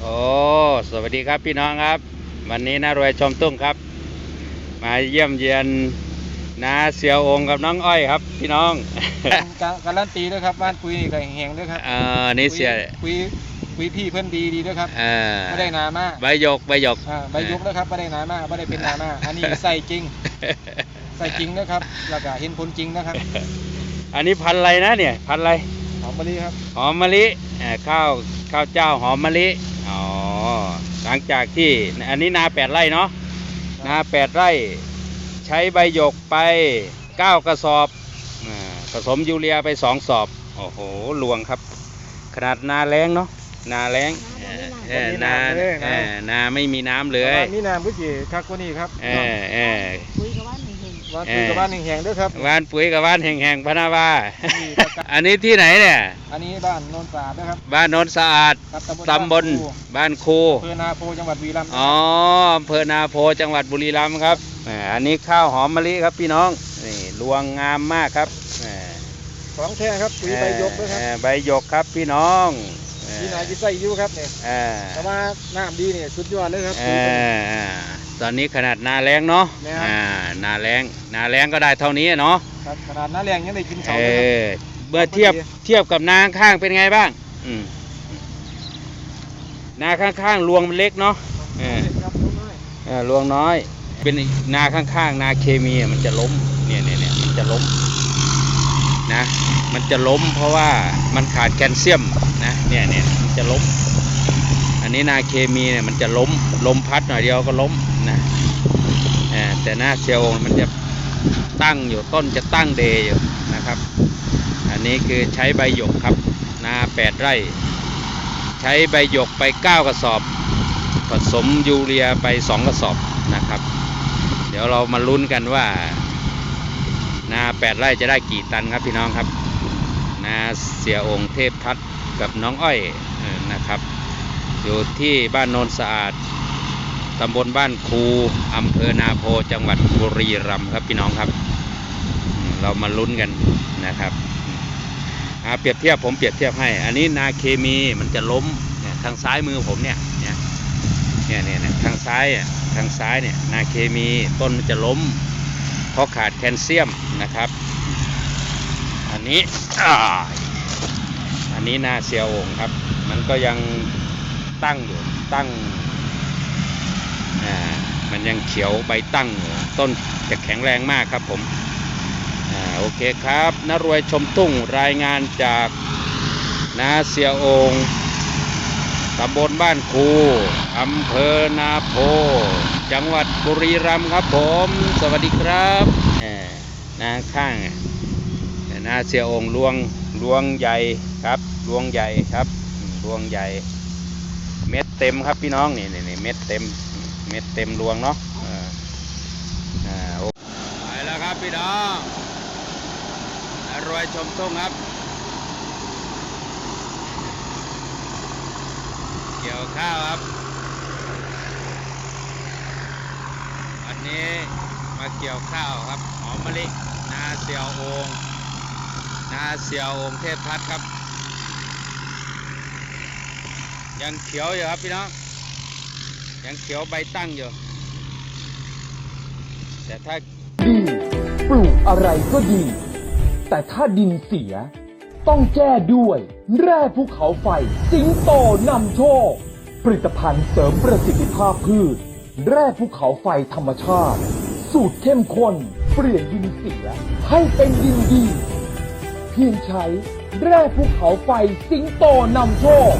โอ้สวัสดีครับพี่น้องครับ วันนี้นารวยชมตุ้งครับ มาเยี่ยมเยียนนาเสียวองค์กับน้องอ้อยครับ พี่น้องการการันตีด้วยครับบ้านปุ๋ยนี่ก็แห้งๆด้วยครับเออนี่เสียปุ๋ยปุ๋ยพี่เพื่อนดีดีด้วยครับเออไม่ได้หนามากใบหยกใบหยกอ่าใบยุกนะครับไม่ได้หนามากไม่ได้เป็นหนามากอันนี้ใส่จริงใส่จริงนะครับแล้วก็เห็นผลจริงนะครับ อันนี้พันธุ์อะไรนะเนี่ย พันธุ์อะไรหอมมะลิครับหอมมะลิเอ่อข้าวข้าวเจ้าหอมมะลิอ๋อ หลังจากที่อันนี้นาแปดไร่เนาะนาแปดไร่ ใช้ใบหยกไปเก้ากระสอบอ่าผสมยูเรียไปสองสอบ โอ้โหลวงครับ ขนาดนาแรงเนาะนาแรงเออเออนาเออนาไม่มีน้ำเลยนี่น้ำพุจีคักกว่านี้ครับเออเออคุยกับว่าหนึ่ง เห็นบ้านปุ๋ยกับบ้านแห้งๆด้วยครับวานปุ๋ยกับวานแห่งๆพะนาวานี่ครับอันนี้ที่ไหนเนี่ย อันนี้บ้านโนนสะอาดนะครับ บ้านโนนสะอาดครับตำบลบ้านคูอำเภอนาโพจังหวัดวีรัมย์อ๋ออำเภอนาโพจังหวัดบุรีรัมย์ครับแหมอันนี้ข้าวหอมมะลิครับพี่น้องนี่รวงงามมากครับแหมของแท้ครับปุ๋ยใบยกด้วยครับเอ่อใบหยกครับพี่น้องเอ่อที่ไหนที่ใส่อยู่ครับเนี่ยเอ่อแต่ว่าน้ำดีเนี่ยสุดยอดเลยครับเอ่อเอ่อ ตอนนี้ขนาดนาแรงเนาะแม่ครับอ่านาแรงนาแรงก็ได้เท่านี้เนาะครับขนาดน้าแรงยังได้กินเอเขาเลยครับอเมื่อเทียบเทียบกับนาข้างๆเป็นไงบ้างอืมนาข้างๆรวงมันเล็กเนาะเออครับน้องน้อยเออรวงน้อย เป็นนาข้างๆ นาเคมีอะมันจะล้มเนี่ยเนี่ยเนี่ยมันจะล้มนะมันจะล้มเพราะว่ามันขาดแคลเซียมนะเนี่ยเนี่ยมันจะล้ม อันนี้นาเคมีเนี่ยมันจะล้มลมพัดหน่อยเดียวก็ล้ม นะแต่หน้าเซียวมันจะตั้งอยู่ต้นจะตั้งเดย์อยู่นะครับ อันนี้คือใช้ใบหยกครับ นาแปดไร่ ใช้ใบหยกไปเก้ากระสอบ ผสมยูเรียไปสองกระสอบนะครับ เดี๋ยวเรามาลุ้นกันว่า นาแปดไร่จะได้กี่ตันครับพี่น้องครับ นาเสียองค์เทพทัศกับน้องอ้อยนะครับ อยู่ที่บ้านโนนสะอาด ตำบลบ้านคูอำเภอนาโพจังหวัดบุรีรัมย์ครับพี่น้องครับ เรามาลุ้นกันนะครับอ่าเปรียบเทียบผมเปรียบเทียบให้ อันนี้นาเคมีมันจะล้มเนี่ยทางซ้ายมือผมเนี่ยเนี่ยเนี่ยเนี่ยทางซ้ายอะทางซ้ายเนี่ยนาเคมีต้นมันจะล้ม เพราะขาดแคลเซียมนะครับ อันนี้อันนี้นาเซียวองครับ มันก็ยังตั้งอยู่ตั้ง มันยังเขียวใบตั้ง ต้นจะแข็งแรงมากครับผมอโอเคครับนรวยชมตุ้งรายงานจากนาเซียโองตำบลบ้านคูอำเภอนาโพ จังหวัดบุรีรัมย์ครับผม สวัสดีครับนาข้างนาเสียองลวงลวงใหญ่ครับลวงใหญ่ครับลวงใหญ่ เม็ดเต็มครับพี่น้องนี่นี่นี่เม็ดเต็ม เม็ดเต็มลวงเนาะอออ่าโอไปแล้วครับพี่น้องอรวยชมทุ่งครับ เกี่ยวข้าวครับ วันนี้มาเกี่ยวข้าวครับหอมมะลินาเสียวองนาเสียวองเทพทัศน์ครับ ยังเขียวอยู่ครับพี่น้อง ยังเขียวใบตั้งอยู่แต่ถ้าดีปลูกอะไรก็ดี แต่ถ้าดินเสีย ต้องแก้ด้วย แร่ภูเขาไฟ สิงโตนำโชค ผลิตภัณฑ์เสริมประสิทธิภาพพืช แร่ภูเขาไฟธรรมชาติ สูตรเข้มข้น เปลี่ยนดินเสีย ให้เป็นดินดี เพียงใช้ แร่ภูเขาไฟสิงโตนำโชค